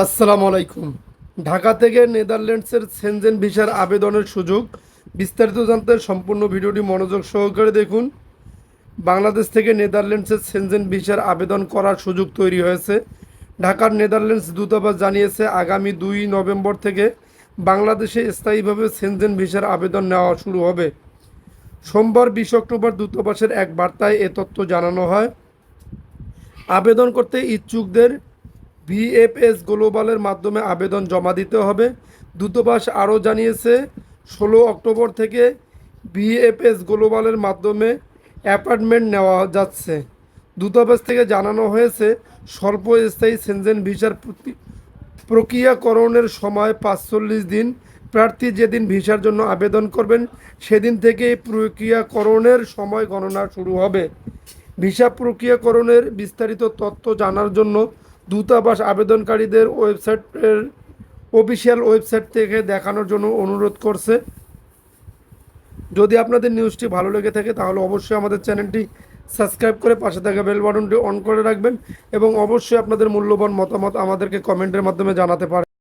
আসসালামু আলাইকুম। ঢাকা থেকে নেদারল্যান্ডসের সেনজেন ভিসার আবেদনের সুযোগ বিস্তারিত জানতে সম্পূর্ণ ভিডিওটি মনোযোগ সহকারে দেখুন। বাংলাদেশ থেকে নেদারল্যান্ডসের সেনজেন ভিসার আবেদন করার সুযোগ তৈরি হয়েছে। ঢাকার নেদারল্যান্ডস দূতাবাস জানিয়েছে, আগামী দুই নভেম্বর থেকে বাংলাদেশে স্থায়ীভাবে সেনজেন ভিসার আবেদন নেওয়া শুরু হবে। সোমবার বিশ অক্টোবর দূতাবাসের এক বার্তায় এ তথ্য জানানো হয়। আবেদন করতে ইচ্ছুকদের ভিএফএস গ্লোবালের মাধ্যমে আবেদন জমা দিতে হবে। দূতাবাস আরও জানিয়েছে, ষোলো অক্টোবর থেকে ভিএফএস গ্লোবালের মাধ্যমে অ্যাপার্টমেন্ট নেওয়া যাচ্ছে। দূতাবাস থেকে জানানো হয়েছে, স্বল্পস্থায়ী সেনজেন ভিসার প্রক্রিয়াকরণের সময় পাঁচচল্লিশ দিন। প্রার্থী যেদিন ভিসার জন্য আবেদন করবেন, সেদিন থেকে প্রক্রিয়াকরণের সময় গণনা শুরু হবে। ভিসা প্রক্রিয়াকরণের বিস্তারিত তথ্য জানার জন্য দূতাবাস আবেদনকারীদের ওয়েবসাইটের অফিসিয়াল ওয়েবসাইট থেকে দেখানোর জন্য অনুরোধ করছে। যদি আপনাদের নিউজটি ভালো লেগে থাকে, তাহলে অবশ্যই আমাদের চ্যানেলটি সাবস্ক্রাইব করে পাশে থাকা বেল বাটনটি অন করে রাখবেন এবং অবশ্যই আপনাদের মূল্যবান মতামত আমাদেরকে কমেন্টের মাধ্যমে জানাতে পারেন।